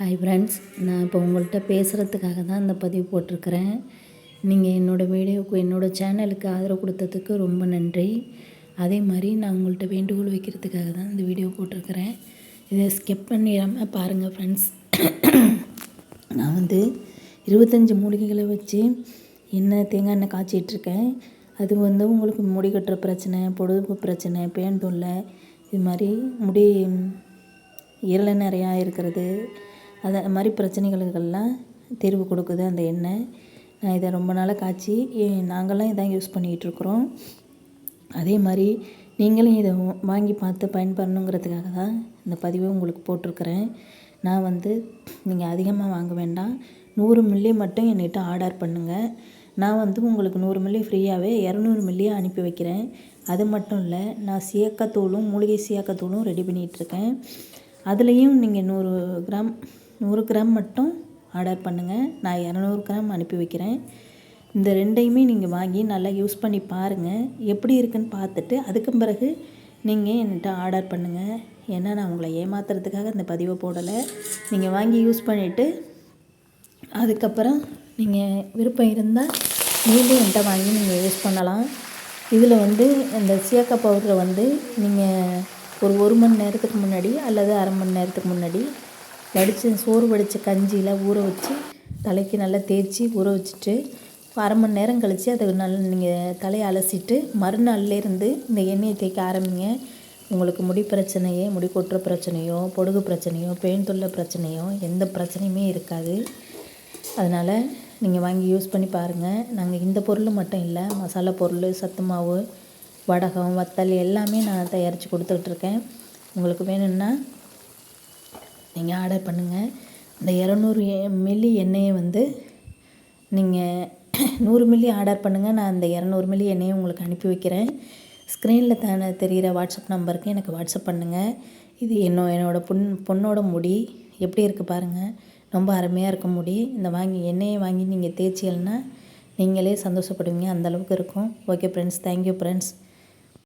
Hi friends நான் இப்போ உங்கள்கிட்ட பேசுகிறதுக்காக தான் இந்த பதிவு போட்டிருக்கிறேன். நீங்கள் என்னோடய வீடியோக்கு என்னோடய சேனலுக்கு ஆதரவு கொடுத்ததுக்கு ரொம்ப நன்றி. அதே மாதிரி நான் உங்கள்கிட்ட வேண்டுகோள் வைக்கிறதுக்காக தான் இந்த வீடியோ போட்டிருக்கிறேன். இதை ஸ்கிப் பண்ணிடாமல் பாருங்கள் ஃப்ரெண்ட்ஸ் நான் வந்து இருபத்தஞ்சி மூலிகைகளை வச்சு எண்ணெய் தேங்காய் எண்ணெய் காய்ச்சிட்ருக்கேன். அது வந்து உங்களுக்கு முடி கட்டுற பிரச்சனை பொடுகு பிரச்சனை பேன் தொல்லை இது மாதிரி முடி இருள நிறையா இருக்கிறது. அது மாதிரி பிரச்சனைகளுக்கெல்லாம் தீர்வு கொடுக்குது அந்த எண்ணெய். நான் இதை ரொம்ப நாளாக காய்ச்சி நாங்களாம் இதான் யூஸ் பண்ணிகிட்ருக்குறோம் அதே மாதிரி நீங்களும் இதை வாங்கி பார்த்து பயன்படணுங்கிறதுக்காக தான் இந்த பதிவை உங்களுக்கு போட்டிருக்கிறேன். நான் வந்து நீங்கள் அதிகமாக வாங்க வேண்டாம். நூறு மில்லி மட்டும் என்கிட்ட ஆர்டர் பண்ணுங்கள் நான் வந்து உங்களுக்கு நூறு மில்லி ஃப்ரீயாகவே இரநூறு மில்லியை அனுப்பி வைக்கிறேன். அது மட்டும் இல்லை நான் சியக்கத்தூளும் மூலிகை சியக்கத்தூளும் ரெடி பண்ணிகிட்ருக்கேன் அதுலேயும் நீங்கள் நூறு கிராம் நூறு கிராம் மட்டும் ஆர்டர் பண்ணுங்கள் நான் இரநூறு கிராம் அனுப்பி வைக்கிறேன். இந்த ரெண்டையுமே நீங்கள் வாங்கி நல்லா யூஸ் பண்ணி பாருங்கள் எப்படி இருக்குன்னு பார்த்துட்டு அதுக்கு பிறகு நீங்கள் என்கிட்ட ஆர்டர் பண்ணுங்கள் ஏன்னா நான் உங்களை ஏமாத்துறதுக்காக இந்த பதிவை போடலை. நீங்கள் வாங்கி யூஸ் பண்ணிவிட்டு அதுக்கப்புறம் நீங்கள் விருப்பம் இருந்தால் மீண்டும் என்கிட்ட வாங்கி நீங்கள் யூஸ் பண்ணலாம். இதில் வந்து இந்த சியாக்கா பவுடரை வந்து நீங்கள் ஒரு ஒரு மணி நேரத்துக்கு முன்னாடி அல்லது அரை மணி நேரத்துக்கு முன்னாடி வடித்து சோறு வடித்த கஞ்சியில் ஊற வச்சு தலைக்கு நல்லா தேய்ச்சி ஊற வச்சுட்டு அரை மணி நேரம் கழித்து அதை நல்லா நீங்கள் தலையை அலசிட்டு மறுநாள்லேருந்து இந்த எண்ணெயை தேய்க்க ஆரம்பிங்க. உங்களுக்கு முடி பிரச்சனையே முடி கொட்டுற பிரச்சனையோ பொடுகு பிரச்சனையோ பெயின் தொல்லை பிரச்சனையோ எந்த பிரச்சனையுமே இருக்காது. அதனால் நீங்கள் வாங்கி யூஸ் பண்ணி பாருங்கள் நாங்கள் இந்த பொருள் மட்டும் இல்லை மசாலா பொருள் சத்து மாவு வடகம் வத்தல் எல்லாமே நான் தயாரித்து கொடுத்துட்ருக்கேன் உங்களுக்கு வேணும்னா நீங்கள் ஆர்டர் பண்ணுங்கள் இந்த இரநூறு மில்லி எண்ணெயை வந்து நீங்கள் நூறு மில்லி ஆர்டர் பண்ணுங்கள் நான் அந்த இரநூறு மில்லி எண்ணெயை உங்களுக்கு அனுப்பி வைக்கிறேன். ஸ்க்ரீனில் தானே தெரிகிற வாட்ஸ்அப் நம்பருக்கு எனக்கு வாட்ஸ்அப் பண்ணுங்கள் இது என்னோ என்னோடய பொன் பொண்ணோட முடி எப்படி இருக்குது பாருங்கள் ரொம்ப அருமையாக இருக்க முடி. இந்த வாங்கி எண்ணெயை வாங்கி நீங்கள் தேய்ச்சியல்னா நீங்களே சந்தோஷப்படுவீங்க. அந்தளவுக்கு இருக்கும். Okay friends thank you friends